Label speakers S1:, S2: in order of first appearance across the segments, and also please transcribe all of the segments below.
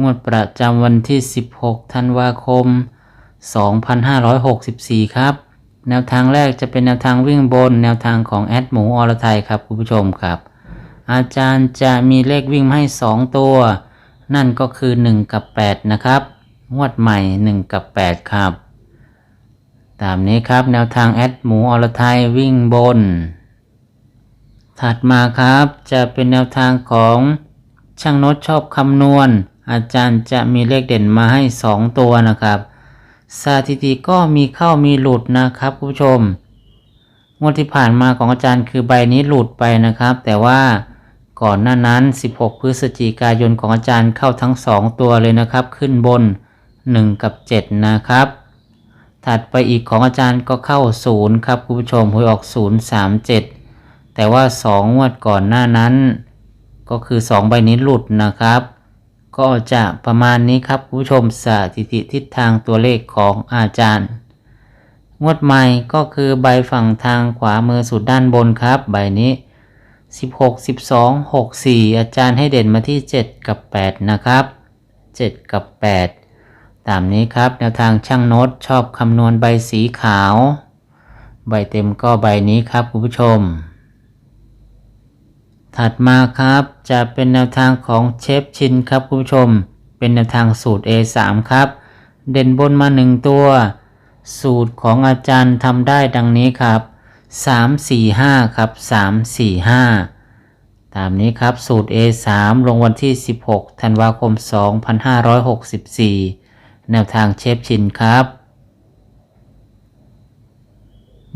S1: งวดประจำวันที่ 16 ธันวาคม 2564 ครับ แนวทางแรกจะเป็นแนวทางวิ่งบน แนวทางของแอดหมูอรไทยครับคุณผู้ชมครับ อาจารย์จะมีเลขวิ่งให้ 2 ตัว นั่นก็คือ 1 กับ 8 นะครับ งวดใหม่ 1 กับ 8 ครับ ตามนี้ครับแนวทางแอดหมูอรไทยวิ่งบน ถัดมาครับจะเป็นแนวทางของช่างโนตชอบคำนวณ อาจารย์จะมีเลขเด่นมาให้ 2 ตัวนะครับสถิติก็มีเข้ามีหลุดนะครับคุณผู้ชม งวดที่ผ่านมาของอาจารย์คือใบนี้หลุดไปนะครับ แต่ว่าก่อนหน้านั้น 16 พฤศจิกายนของอาจารย์เข้าทั้ง 2 ตัวเลยนะครับ ขึ้นบน 1 กับ 7 นะครับ ถัดไปอีกของอาจารย์ก็เข้า 0 ครับคุณผู้ชมหวยออก 037 แต่ว่า 2 งวดก่อนหน้านั้น ก็คือ 2 ใบนี้หลุดนะครับ ก็จะประมาณนี้ครับคุณผู้ชมสถิติทิศทางตัวเลขของอาจารย์ งวดใหม่ก็คือใบฝั่งทางขวามือสุดด้านบนครับ ใบนี้ 16 12 64 อาจารย์ให้เด่นมาที่ 7 กับ 8 นะครับ 7 กับ 8 ตามนี้ครับแนวทางช่างโน้ตชอบคำนวณใบสีขาว ใบเต็มก็ใบนี้ครับคุณผู้ชม ถัดมาครับ จะเป็นแนวทางของเชฟชินครับคุณผู้ชม เป็นแนวทางสูตร A3 ครับ เด่นบนมา 1 ตัว สูตรของอาจารย์ทำได้ดังนี้ครับ 3 4 5 ครับ 3 4 5 ตามนี้ครับสูตร A3 ลงวันที่ 16 ธันวาคม 2564 แนวทางเชฟชินครับ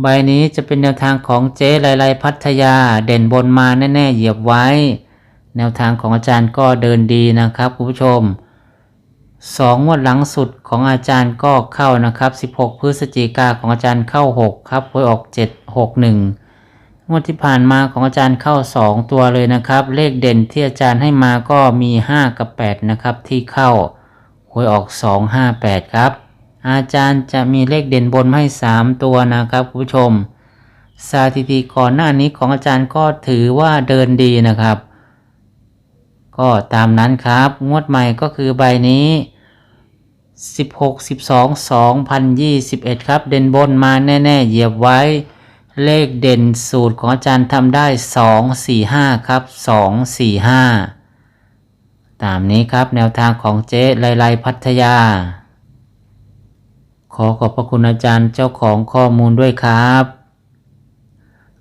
S1: ใบนี้จะเป็นแนวทางของเจ๊ไลไลพัทยา เด่นบนมาแน่ ๆ เหยียบไว้ แนวทางของอาจารย์ก็เดินดีนะครับคุณผู้ชมสองงวดหลังสุดของอาจารย์ก็เข้านะครับ 16 พฤศจิกาของอาจารย์เข้า 6 ครับหวยออก 7 6 1งวดที่ผ่านมาของอาจารย์เข้า 2 ตัวเลยนะครับ เลขเด่นที่อาจารย์ให้มาก็มี 5 กับ 8 นะครับ ที่เข้าหวยออก 2 5 8 ครับ อาจารย์จะมีเลขเด่นบนให้ 3 ตัวนะครับคุณผู้ชมสถิติก่อนหน้านี้ของอาจารย์ก็ถือว่าเดินดีนะครับ ก็ตามนั้นครับ งวดใหม่ก็คือใบนี้ 16 12 2021 ครับ เด่นบนมาแน่ ๆ เหยียบไว้ เลขเด่นสูตรของอาจารย์ทำได้ 2 4 5 ครับ 2 4 5 ตามนี้ครับแนวทางของเจ๊ไลไลพัทยา ขอขอบพระคุณอาจารย์เจ้าของข้อมูลด้วยครับ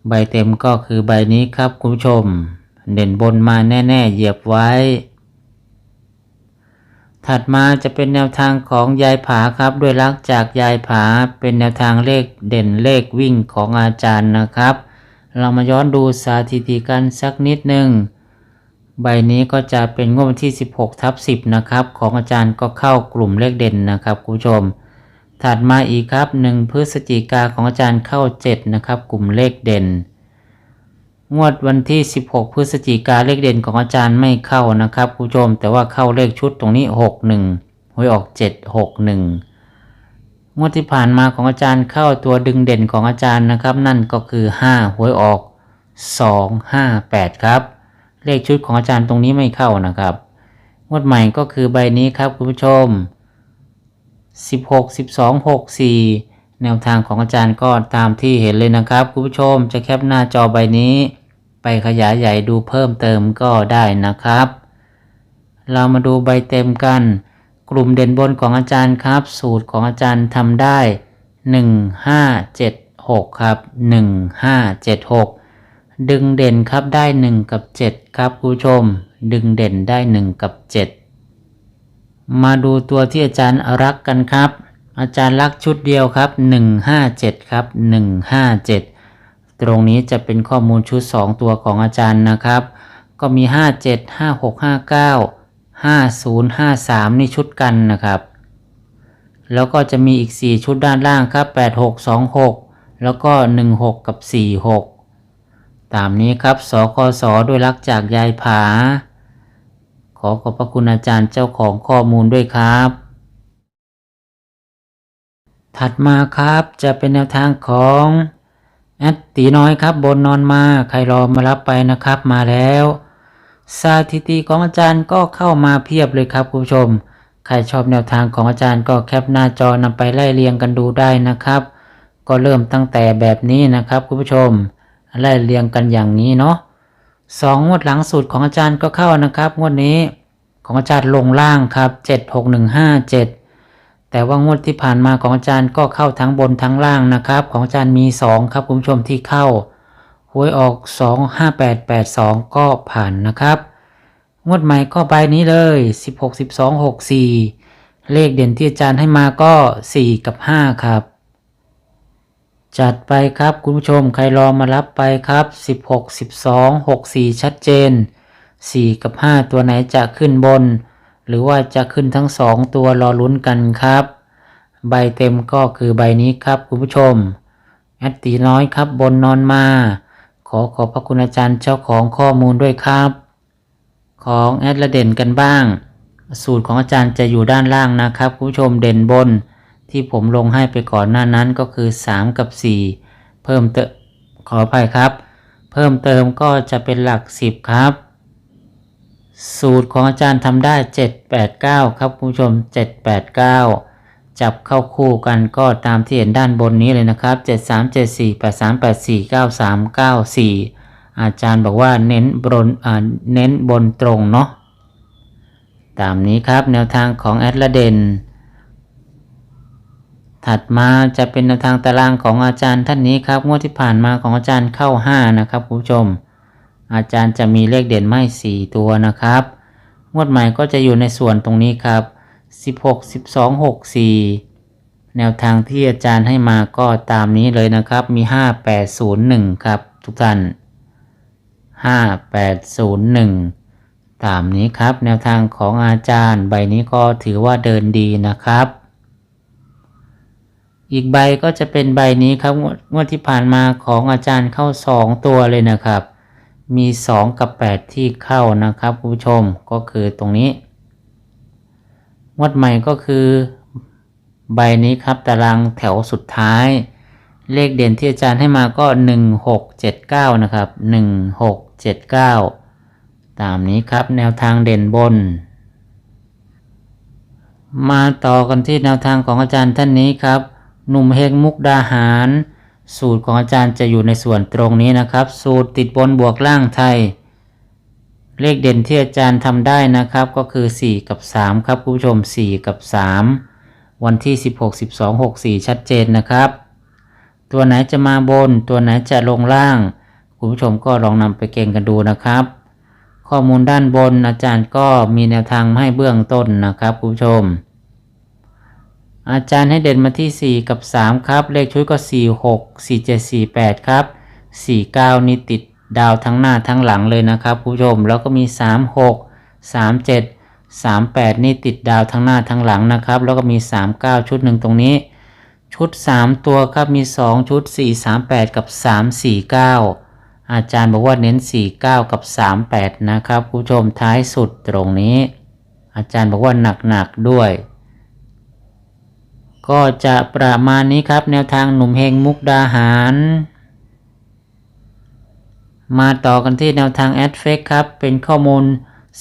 S1: ใบเต็มก็คือใบนี้ครับคุณผู้ชม เด่นบนมาแน่ๆเหยียบไว้ ถัดมาจะเป็นแนวทางของยายผาครับด้วยรักจากยายผาเป็นแนวทางเลขเด่นเลขวิ่งของอาจารย์นะครับ เรามาย้อนดูสถิติกันสักนิดหนึ่งใบนี้ก็จะเป็นงวดวันที่ 16ทับ10 นะครับ ของอาจารย์ก็เข้ากลุ่มเลขเด่นนะครับคุณผู้ชม ถัดมาอีกครับ 1 พฤศจิกาของอาจารย์เข้า 7 นะครับ กลุ่มเลขเด่น งวดวันที่ 16 พฤศจิกาเลขเด่นของอาจารย์ไม่เข้านะครับคุณผู้ชมแต่ว่าเข้าเลขชุดตรงนี้ 61หวยออก 761 งวดที่ผ่านมาของอาจารย์เข้าตัวดึงเด่นของอาจารย์นะครับ นั่นก็คือ 5 หวยออก 2 5 8 ครับ เลขชุดของอาจารย์ตรงนี้ไม่เข้านะครับ งวดใหม่ก็คือใบนี้ครับคุณผู้ชม 16 12 64 แนวทางของอาจารย์ก็ตามที่เห็นเลยนะครับคุณผู้ชมจะแคปหน้าจอใบนี้ ขยายใหญ่ดูเพิ่มเติมก็ได้นะครับ เรามาดูใบเต็มกัน กลุ่มเด่นบนของอาจารย์ครับ สูตรของอาจารย์ทำได้ 1576 ครับ 1576 ดึงเด่นครับได้ 1 กับ 7 ครับคุณผู้ชม ดึงเด่นได้ 1 กับ 7 มาดูตัวที่อาจารย์รักกันครับ อาจารย์รักชุดเดียวครับ 157 ครับ 157 ตรงนี้จะเป็นข้อมูลชุด 2 ตัวของอาจารย์นะครับ ก็มี 57 56 59 50 53 นี่ชุดกันนะครับ แล้วก็จะมีอีก 4 ชุดด้านล่างครับ 8626 แล้วก็ 16 กับ 46 ตามนี้ครับสคสด้วยรักจากยายผา ขอขอบพระคุณอาจารย์เจ้าของข้อมูลด้วยครับถัดมาครับจะเป็นแนวทางของ แอดตีน้อยครับบนนอนมาใครรอมารับไปนะครับมาแล้วสถิติของอาจารย์ก็เข้ามาเพียบเลยครับคุณผู้ชม ใครชอบแนวทางของอาจารย์ก็แคปหน้าจอนำไปไล่เรียงกันดูได้นะครับ ก็เริ่มตั้งแต่แบบนี้นะครับคุณผู้ชมไล่เรียงกันอย่างนี้เนาะสองงวดหลังสุดของอาจารย์ก็เข้านะครับงวดนี้ของอาจารย์ลงล่างครับ 76157 แต่ว่างวดที่ผ่านมาของอาจารย์ก็เข้าทั้งบนทั้งล่างนะครับ ของอาจารย์มี 2 ครับคุณผู้ชมที่เข้าหวยออก 25882 ก็ผ่านนะครับ งวดใหม่ก็ใบนี้เลย 16 12 64 เลขเด่นที่อาจารย์ให้มาก็ 4 กับ 5 ครับ จัดไปครับคุณผู้ชมใครรอมารับไปครับ 16 12 64 ชัดเจน 4 กับ 5 ตัวไหนจะขึ้นบน หรือว่าจะขึ้นทั้ง2ตัวรอลุ้นกันครับ ใบเต็มก็คือใบนี้ครับคุณผู้ชมแอดตีน้อยครับบนนอนมา ขอขอบพระคุณอาจารย์เจ้าของข้อมูลด้วยครับ ของแอดละเด่นกันบ้าง สูตรของอาจารย์จะอยู่ด้านล่างนะครับคุณผู้ชมเด่นบน ที่ผมลงให้ไปก่อนหน้านั้นก็คือ 3 กับ 4 เพิ่มเติมขออภัยครับ เพิ่มเติมก็จะเป็นหลัก 10 ครับ สูตรของอาจารย์ทำได้ 789 ครับคุณผู้ชม 789 จับเข้าคู่กันก็ตามที่เห็นด้านบนนี้เลยนะครับ 7374 8384 9394 อาจารย์บอกว่าเน้นบนเน้นบนตรงเนาะตามนี้ครับแนวทางของแอดละเดนถัดมาจะเป็นแนวทางตารางของอาจารย์ท่านนี้ครับงวดที่ผ่านมาของอาจารย์เข้า 5 นะครับคุณผู้ชม อาจารย์จะมีเลขเด่นไม่4ตัวนะครับ งวดใหม่ก็จะอยู่ในส่วนตรงนี้ครับ 16 12 64 แนวทางที่อาจารย์ให้มาก็ตามนี้เลยนะครับ มี 5801 ครับ ทุกท่าน 5801 ตามนี้ครับ แนวทางของอาจารย์ใบนี้ก็ถือว่าเดินดีนะครับอีกใบก็จะเป็นใบนี้ครับงวดงวดที่ผ่านมาของอาจารย์เข้า 2 ตัวเลยนะครับ มี 2 กับ 8 ที่เข้านะครับคุณผู้ชมก็คือตรงนี้งวดใหม่ก็คือ ใบนี้ครับตารางแถวสุดท้าย เลขเด่นที่อาจารย์ให้มาก็ 1679 นะครับ 1679 ตามนี้ครับแนวทางเด่นบน มาต่อกันที่แนวทางของอาจารย์ท่านนี้ครับ หนุ่มเฮงมุกดาหาร สูตรของอาจารย์จะอยู่ในส่วนตรงนี้นะครับ สูตรติดบนบวกล่างไทย เลขเด่นที่อาจารย์ทำได้นะครับ ก็คือ 4 กับ 3 ครับคุณผู้ชม 4 กับ 3 วันที่ 16 12 64 ชัดเจนนะครับ ตัวไหนจะมาบน ตัวไหนจะลงล่าง คุณผู้ชมก็ลองนำไปเก่งกันดูนะครับ ข้อมูลด้านบนอาจารย์ก็มีแนวทางให้เบื้องต้นนะครับคุณผู้ชม อาจารย์ให้เด่นมาที่ 4 กับ 3 ครับ เลขชุดก็ 4 6 4 7 4 8 ครับ 4 9 นี่ติดดาวทั้งหน้าทั้งหลังเลยนะครับคุณผู้ชม แล้วก็มี 3 6 3 7 3 8 นี่ติดดาวทั้งหน้าทั้งหลังนะครับ แล้วก็มี 3 9 ชุดหนึ่งตรงนี้ ชุด 3 ตัวครับมี 2 ชุด 4 3 8 กับ 3 4 9 อาจารย์บอกว่าเน้น 4 9 กับ 3 8 นะครับคุณผู้ชมท้ายสุดตรงนี้ อาจารย์บอกว่าหนักๆด้วย ก็จะประมาณนี้ครับ แนวทางหนุ่มเฮงมุกดาหาร มาต่อกันที่แนวทางแอดเฟกครับ เป็นข้อมูล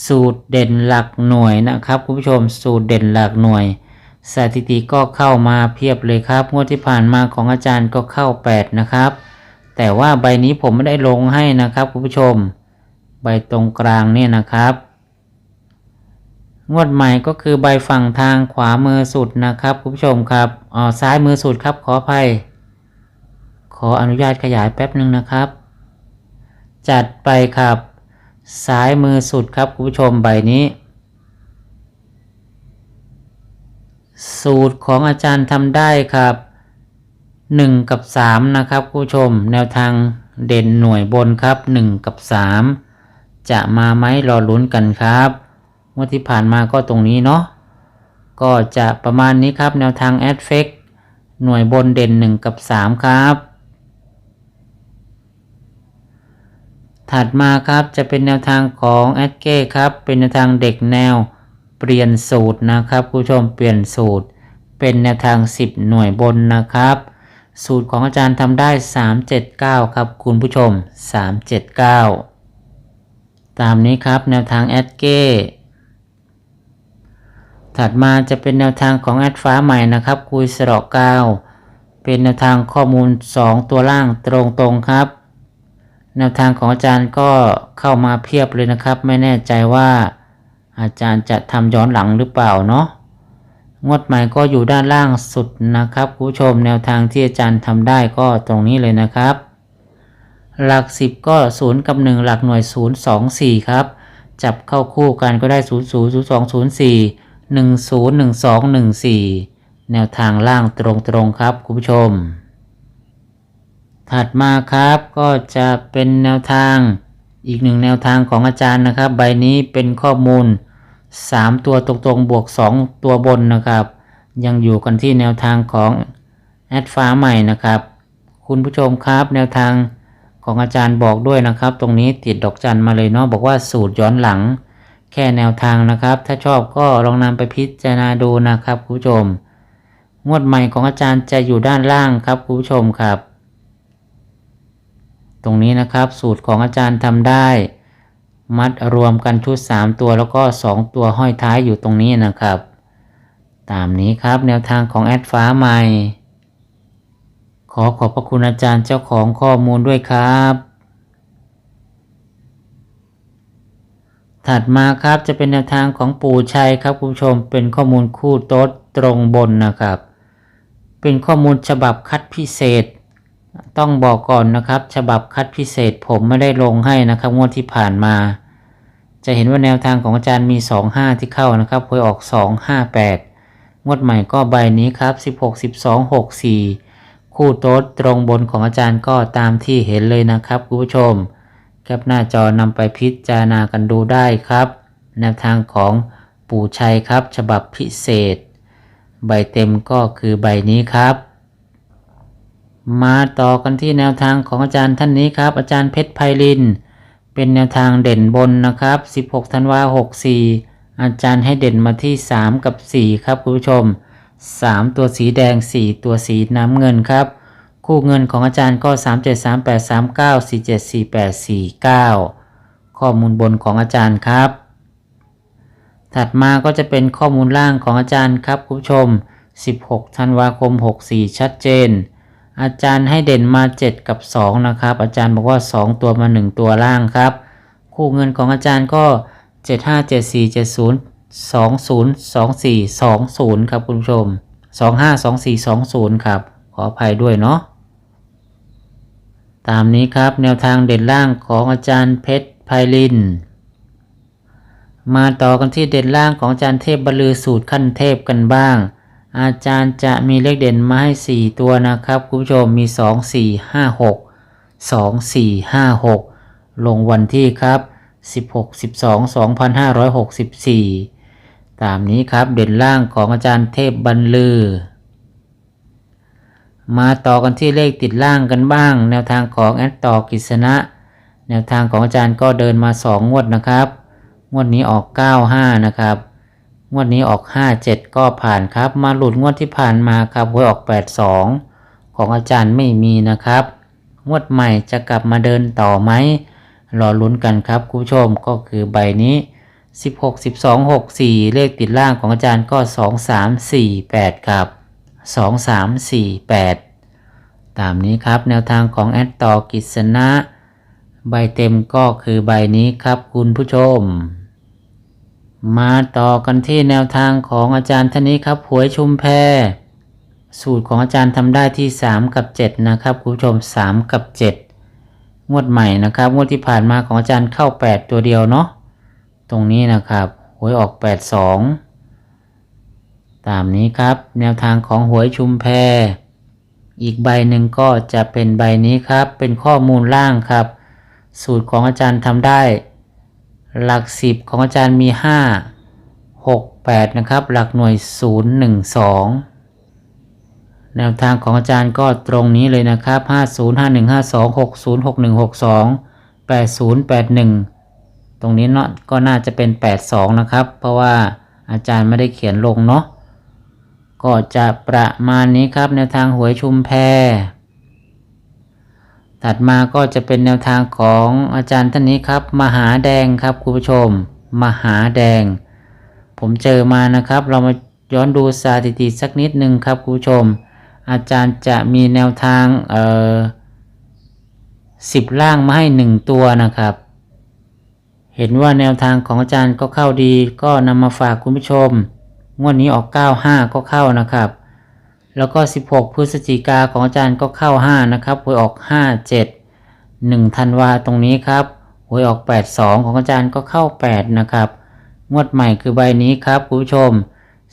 S1: สูตรเด่นหลักหน่วยนะครับคุณผู้ชมสูตรเด่นหลักหน่วย สถิติก็เข้ามาเพียบเลยครับงวดที่ผ่านมาของอาจารย์ก็เข้า 8 นะครับ แต่ว่าใบนี้ผมไม่ได้ลงให้นะครับคุณผู้ชม ใบตรงกลางเนี่ยนะครับ งวดใหม่ก็คือใบฝั่งทางขวามือสุดนะครับคุณผู้ชมครับอ๋อซ้ายมือสุดครับขออภัย ขออนุญาตขยายแป๊บหนึ่งนะครับ จัดไปครับ ซ้ายมือสุดครับคุณผู้ชมใบนี้ สูตรของอาจารย์ทำได้ครับ 1 กับ 3 นะครับคุณผู้ชม แนวทางเด่นหน่วยบนครับ 1 กับ 3 จะมาไหมรอลุ้นกันครับ งวดที่ผ่านมาก็ตรงนี้เนาะก็จะประมาณนี้ครับแนวทาง a d f e c หน่วยบนเด่น 1 กับ 3 ครับ ถัดมาครับจะเป็นแนวทางของแอดเก้ครับ เป็นแนวทางเด็กแนวเปลี่ยนสูตรนะครับคุณผู้ชมเปลี่ยนสูตร เป็นแนวทาง 10 หน่วยบนนะครับ สูตรของอาจารย์ทำได้ 379 ครับคุณผู้ชม 379 ตามนี้ครับแนวทางแอดเก้ ถัดมาจะเป็นแนวทางของแอดฟ้าใหม่นะครับคุยสระเก้าเป็นแนวทางข้อมูล 2 ตัวล่างตรงๆครับ แนวทางของอาจารย์ก็เข้ามาเพียบเลยนะครับ ไม่แน่ใจว่าอาจารย์จะทำย้อนหลังหรือเปล่าเนาะงวดใหม่ก็อยู่ด้านล่างสุดนะครับคุณผู้ชมแนวทางที่อาจารย์ทำได้ก็ตรงนี้เลยนะครับ หลัก 10 ก็ 0 กับ 1 หลักหน่วย 0 2 4 ครับ จับเข้าคู่กันก็ได้ 0 0 0 2 0 4 1 0 1 2 1 4 แนวทางล่างตรงๆครับคุณผู้ชม ถัดมาครับก็จะเป็นแนวทางอีกหนึ่งแนวทางของอาจารย์นะครับ ใบนี้เป็นข้อมูล 3 ตัวตรงๆบวก 2 ตัวบนนะครับ ยังอยู่กันที่แนวทางของแอดฟ้าใหม่นะครับ คุณผู้ชมครับแนวทางของอาจารย์บอกด้วยนะครับ ตรงนี้ติดดอกจันมาเลยเนาะบอกว่าสูตรย้อนหลัง แค่แนวทางนะครับ ถ้าชอบก็ลองนำไปพิจารณาดูนะครับคุณผู้ชม งวดใหม่ของอาจารย์จะอยู่ด้านล่างครับคุณผู้ชมครับ ตรงนี้นะครับสูตรของอาจารย์ทำได้ มัดรวมกันชุด 3 ตัวแล้วก็ 2 ตัวห้อยท้ายอยู่ตรงนี้นะครับ ตามนี้ครับแนวทางของแอดฟ้าใหม่ ขอขอบพระคุณอาจารย์เจ้าของข้อมูลด้วยครับ ถัดมาครับจะเป็นแนวทางของปู่ชัยครับคุณผู้ชมเป็นข้อมูลคู่โต๊ดตรงบนนะครับ เป็นข้อมูลฉบับคัดพิเศษ ต้องบอกก่อนนะครับ ฉบับคัดพิเศษผมไม่ได้ลงให้นะครับงวดที่ผ่านมา จะเห็นว่าแนวทางของอาจารย์มี 25 ที่เข้านะครับหวยออก 258 งวดใหม่ก็ใบนี้ครับ 16 12 64 คู่โต๊ดตรงบนของอาจารย์ก็ตามที่เห็นเลยนะครับคุณผู้ชม แคปหน้าจอนำไปพิจารณากันดูได้ครับ แนวทางของปู่ชัยครับ ฉบับพิเศษ ใบเต็มก็คือใบนี้ครับ มาต่อกันที่แนวทางของอาจารย์ท่านนี้ครับ อาจารย์เพชรไพลิน เป็นแนวทางเด่นบนนะครับ 16ธันวา64 อาจารย์ให้เด่นมาที่ 3 กับ 4 ครับคุณผู้ชม 3 ตัวสีแดง 4 ตัวสีน้ำเงินครับ คู่เงินของอาจารย์ก็ 3 7 3 8 3 9 4 7 4 8 4 9 ข้อมูลบนของอาจารย์ครับ ถัดมาก็จะเป็นข้อมูลล่างของอาจารย์ครับคุณผู้ชม 16 ธันวาคม 64 ชัดเจน อาจารย์ให้เด่นมา 7 กับ 2 นะครับ อาจารย์บอกว่า 2 ตัวมา 1 ตัวล่างครับ คู่เงินของอาจารย์ก็ 75 74 70 20 24 20 ครับคุณผู้ชม 25 24 20 ครับ ขออภัยด้วยเนาะ ตามนี้ครับแนวทางเด่นล่างของอาจารย์เพชรไพลิน มาต่อกันที่เด่นล่างของอาจารย์เทพบรรลือสูตรขั้นเทพกันบ้าง อาจารย์จะมีเลขเด่นมาให้ 4 ตัวนะครับคุณผู้ชมมี 2 4 5 6 2 4 5 6 ลงวันที่ครับ 16 12 2564 ตามนี้ครับเด่นล่างของอาจารย์เทพบรรลือ มาต่อกันที่เลขติดล่างกันบ้าง แนวทางของแอดต่อกฤษณะ แนวทางของอาจารย์ก็เดินมา 2 งวดนะครับ งวดนี้ออก 95 นะครับ งวดนี้ออก 57 ก็ผ่านครับ มาหลุดงวดที่ผ่านมาครับหวยออก 82 ของอาจารย์ไม่มีนะครับ งวดใหม่จะกลับมาเดินต่อไหมรอลุ้นกันครับคุณผู้ชมก็คือใบนี้ 16 12 64 เลขติดล่างของอาจารย์ก็ 2 3 4 8 ครับ 2 3 4 8 ตามนี้ครับแนวทางของแอดต่อกิษณะ ใบเต็มก็คือใบนี้ครับคุณผู้ชม มาต่อกันที่แนวทางของอาจารย์ท่านนี้ครับหวยชุมแพสูตรของอาจารย์ทำได้ที่ 3 กับ 7 นะครับคุณผู้ชม 3 กับ 7 งวดใหม่นะครับงวดที่ผ่านมาของอาจารย์เข้า 8 ตัวเดียวเนาะตรงนี้นะครับหวยออก 82 ตามนี้ครับ แนวทางของหวยชุมแพ อีกใบหนึ่งก็จะเป็นใบนี้ครับ เป็นข้อมูลล่างครับ สูตรของอาจารย์ทำได้ หลักสิบของอาจารย์มี 5 68 นะครับ หลักหน่วย 012แนวทางของอาจารย์ก็ตรงนี้เลยนะครับ 505152 606162 8081 ตรงนี้เนาะก็น่าจะเป็น 82 นะครับ เพราะว่าอาจารย์ไม่ได้เขียนลงเนาะ ก็จะประมาณนี้ครับแนวทางหวยชุมแพถัดมาก็จะเป็นแนวทางของอาจารย์ท่านนี้ครับ มหาแดงครับคุณผู้ชม มหาแดง ผมเจอมานะครับ เรามาย้อนดูสถิติสักนิดหนึ่งครับคุณผู้ชม อาจารย์จะมีแนวทางเอ่อสิบล่างมาให้หนึ่งตัวนะครับ เห็นว่าแนวทางของอาจารย์ก็เข้าดีก็นำมาฝากคุณผู้ชม งวดนี้ออก 95 ก็เข้านะครับ แล้วก็ 16 พฤศจิกาของอาจารย์ก็เข้า 5 นะครับหวยออก 57 1ธันวาตรงนี้ครับหวยออก 82 ของอาจารย์ก็เข้า 8 นะครับ งวดใหม่คือใบนี้ครับคุณผู้ชม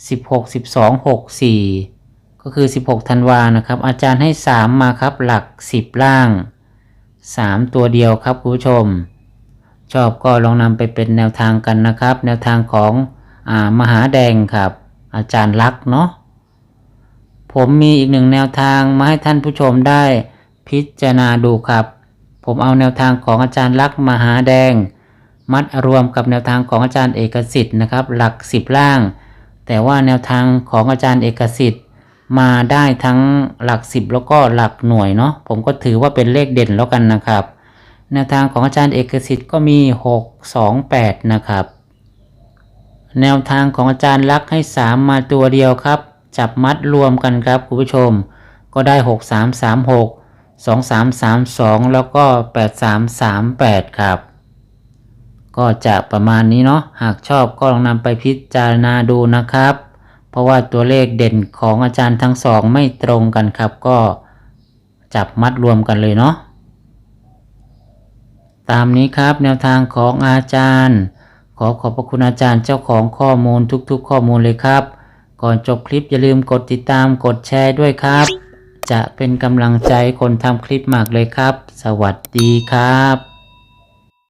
S1: 16 12 64 ก็คือ 16ธันวานะครับ อาจารย์ให้ 3 มาครับหลัก 10 ล่าง 3 ตัวเดียวครับคุณผู้ชม ชอบก็ลองนำไปเป็นแนวทางกันนะครับ แนวทางของ มหาแดงครับ อาจารย์ลักษ์เนาะผมมีอีกหนึ่งแนวทางมาให้ท่านผู้ชมได้พิจารณาดูครับ ผมเอาแนวทางของอาจารย์ลักษ์มหาแดง มัดรวมกับแนวทางของอาจารย์เอกสิทธิ์นะครับ หลักสิบล่าง แต่ว่าแนวทางของอาจารย์เอกสิทธิ์มาได้ทั้งหลักสิบแล้วก็หลักหน่วยเนาะผมก็ถือว่าเป็นเลขเด่นแล้วกันนะครับ แนวทางของอาจารย์เอกสิทธิ์ก็มี 6 2 8 นะครับ แนวทางของอาจารย์ลักษ์ให้ 3 มาตัวเดียวครับ จับมัดรวมกันครับคุณผู้ชม ก็ได้ 6 3 3 6 2 3 3 2 แล้วก็ 8 3 3 8 ครับ ก็จะประมาณนี้เนาะหากชอบก็ลองนำไปพิจารณาดูนะครับ เพราะว่าตัวเลขเด่นของอาจารย์ทั้งสองไม่ตรงกันครับ ก็จับมัดรวมกันเลยเนาะตามนี้ครับแนวทางของอาจารย์ ขอขอบพระคุณอาจารย์เจ้าของข้อมูลทุกๆ ข้อมูลเลยครับ ก่อนจบคลิปอย่าลืมกดติดตามกดแชร์ด้วยครับ จะเป็นกำลังใจคนทำคลิปมากเลยครับ สวัสดีครับ